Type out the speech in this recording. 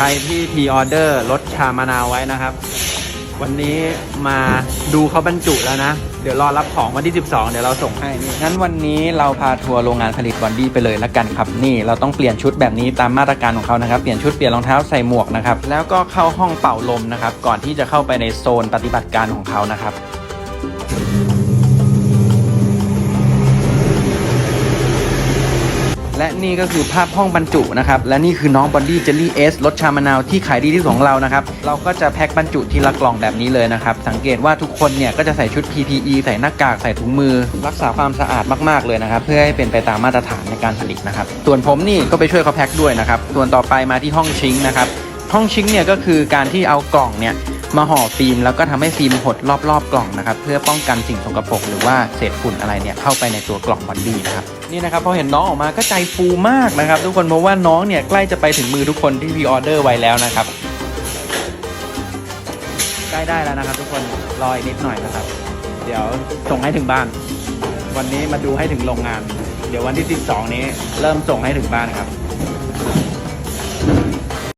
ใครที่พีออเดอร์รถชามะนาวไว้นะครับ วันนี้มาดูเขาบรรจุแล้วนะ เดี๋ยวรอรับของวันที่ 12 เดี๋ยวเราส่งให้นี่งั้นวันนี้เราพาทัวร์โรงงานผลิตบอนดี้ไปเลยละกันครับ นี่เราต้องเปลี่ยนชุดแบบนี้ตามมาตรการของเขานะครับ เปลี่ยนชุดเปลี่ยนรองเท้าใส่หมวกนะครับ แล้วก็เข้าห้องเป่าลมนะครับ ก่อนที่จะเข้าไปในโซนปฏิบัติการของเขานะครับ และนี่ก็คือภาพห้องบรรจุนะครับ และนี่คือน้องบอนดี้เจลลี่เอสรสชามะนาวที่ขายดีที่สุดของเรานะครับ เราก็จะแพ็คบรรจุทีละกล่องแบบนี้เลยนะครับ สังเกตว่าทุกคนเนี่ยก็จะใส่ชุด PPE ใส่หน้ากากใส่ถุงมือ รักษาความสะอาดมากๆเลยนะครับ เพื่อให้เป็นไปตามมาตรฐานในการผลิตนะครับ ส่วนผมนี่ก็ไปช่วยเขาแพ็คด้วยนะครับ ส่วนต่อไปมาที่ห้องชิงนะครับ ห้องชิงเนี่ยก็คือการที่เอากล่องเนี่ย มาห่อฟิล์มแล้วก็ทำให้ฟิล์มหดรอบๆกล่องนะครับเพื่อป้องกันสิ่งสกปรกหรือว่าเศษฝุ่นอะไรเนี่ยเข้าไปในตัวกล่องบอนดี้นะครับนี่นะครับพอเห็นน้องออกมาก็ใจฟูมากนะครับทุกคนเพราะว่าน้องเนี่ยใกล้จะไปถึงมือทุกคนที่พรีออเดอร์ไว้แล้วนะครับใกล้ได้แล้วนะครับ ทุกคนรออีกนิดหน่อยนะครับ เดี๋ยวส่งให้ถึงบ้าน วันนี้มาดูให้ถึงโรงงาน เดี๋ยววันที่ 12 นี้เริ่มส่งให้ถึงบ้านครับ